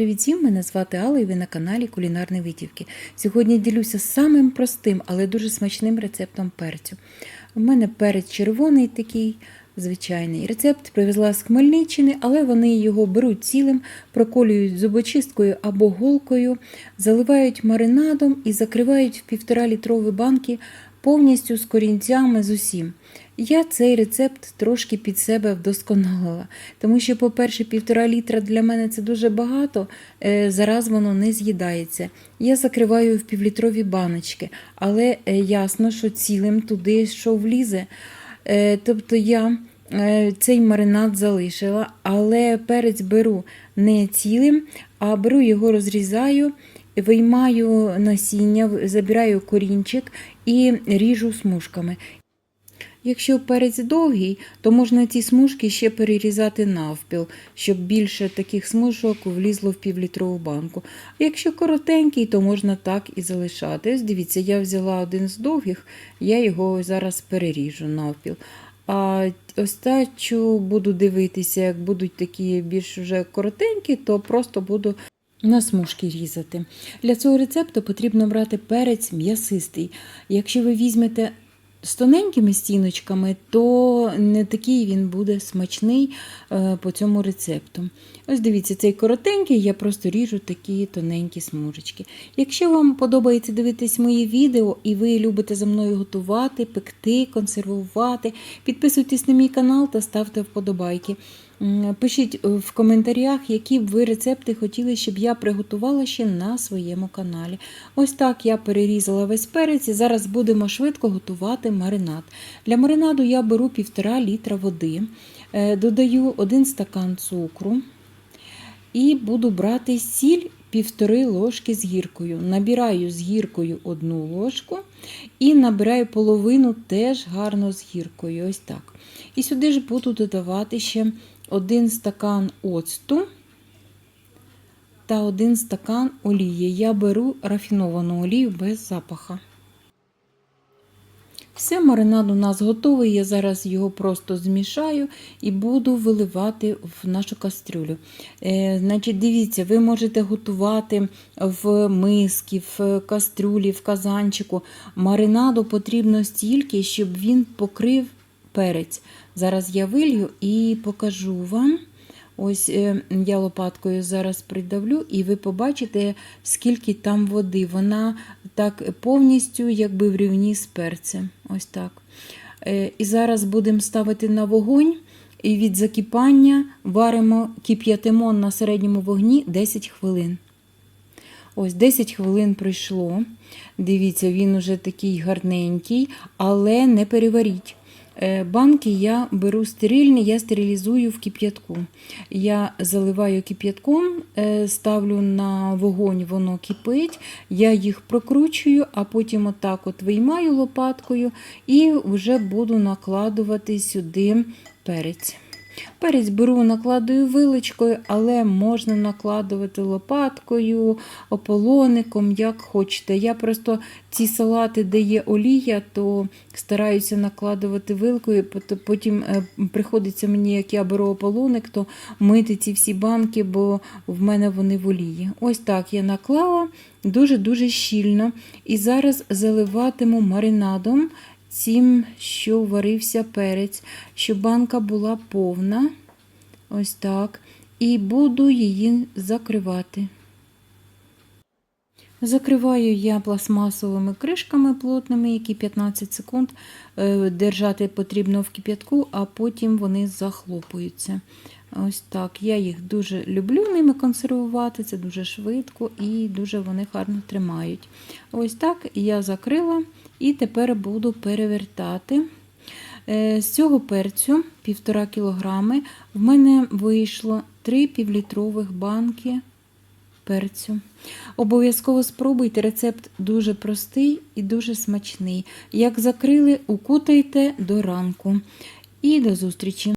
Привіт всім! Мене звати Алла і ви на каналі Кулінарні Витівки. Сьогодні ділюся самим простим, але дуже смачним рецептом перцю. У мене перець червоний такий, звичайний. Рецепт привезла з Хмельниччини, але вони його беруть цілим, проколюють зубочисткою або голкою, заливають маринадом і закривають в півтора літрові банки повністю з корінцями з усім. Я цей рецепт трошки під себе вдосконалила, тому що, по-перше, півтора літра для мене це дуже багато, е, зараз воно не з'їдається. Я закриваю в півлітрові баночки, але е, ясно, що цілим туди що влізе. Е, Тобто я цей маринад залишила, але перець беру не цілим, а беру його розрізаю. Виймаю насіння, забираю корінчик і ріжу смужками. Якщо перець довгий, то можна ці смужки ще перерізати навпіл, щоб більше таких смужок влізло в півлітрову банку. Якщо коротенький, то можна так і залишати. Ось дивіться, я взяла один з довгих, я його зараз переріжу навпіл. А остачу буду дивитися, як будуть такі більш вже коротенькі, то просто буду на смужки різати. Для цього рецепту потрібно брати перець м'ясистий. Якщо ви візьмете з тоненькими стіночками, то не такий він буде смачний е, по цьому рецепту. Ось дивіться, цей коротенький, я просто ріжу такі тоненькі смужечки. Якщо вам подобається дивитись мої відео і ви любите за мною готувати, пекти, консервувати, підписуйтесь на мій канал та ставте вподобайки. Пишіть в коментарях, які б ви рецепти хотіли, щоб я приготувала ще на своєму каналі. Ось так я перерізала весь перець і зараз будемо швидко готувати маринад. Для маринаду я беру 1,5 літра води, е, додаю 1 стакан цукру і буду брати сіль півтори ложки з гіркою. Набираю з гіркою одну ложку і набираю половину теж гарно з гіркою. Ось так. І сюди ж буду додавати ще один стакан оцту та один стакан олії. Я беру рафіновану олію без запаха. Все, маринад у нас готовий. Я зараз його просто змішаю і буду виливати в нашу кастрюлю. Е, значить, Дивіться, ви можете готувати в миски, в кастрюлі, в казанчику. Маринаду потрібно стільки, щоб він покрив перець. Зараз я вилью і покажу вам. Ось е, я лопаткою зараз придавлю, і ви побачите, скільки там води. Вона так повністю якби в рівні з перцем. Ось так. Е, І зараз будемо ставити на вогонь. І від закипання варимо, кип'ятимо на середньому вогні 10 хвилин. Ось 10 хвилин пройшло. Дивіться, він уже такий гарненький, але не переваріть. Е, Банки я беру стерильні, я стерилізую в кип'ятку. Я заливаю кип'ятком, е, ставлю на вогонь, воно кипить, я їх прокручую, а потім отак от виймаю лопаткою і вже буду накладувати сюди перець. Перець беру, накладую виличкою, але можна накладувати лопаткою, ополоником, як хочете. Я просто ці салати, де є олія, то стараюся накладувати вилкою, потім е, приходиться мені, як я беру ополоник, то мити ці всі банки, бо в мене вони в олії. Ось так я наклала дуже-дуже щільно. І зараз заливатиму маринадом цим, що варився перець, щоб банка була повна. Ось так. І буду її закривати. Закриваю я пластмасовими кришками плотними, які 15 секунд е, держати потрібно в кип'ятку, а потім вони захлопуються. Ось так. Я їх дуже люблю ними консервувати, це дуже швидко і дуже вони гарно тримають. Ось так я закрила і тепер буду перевертати. Е, з цього перцю 1,5 кг в мене вийшло 3 півлітрових банки перцю. Обов'язково спробуйте рецепт дуже простий і дуже смачний. Як закрили, укутайте до ранку. І до зустрічі!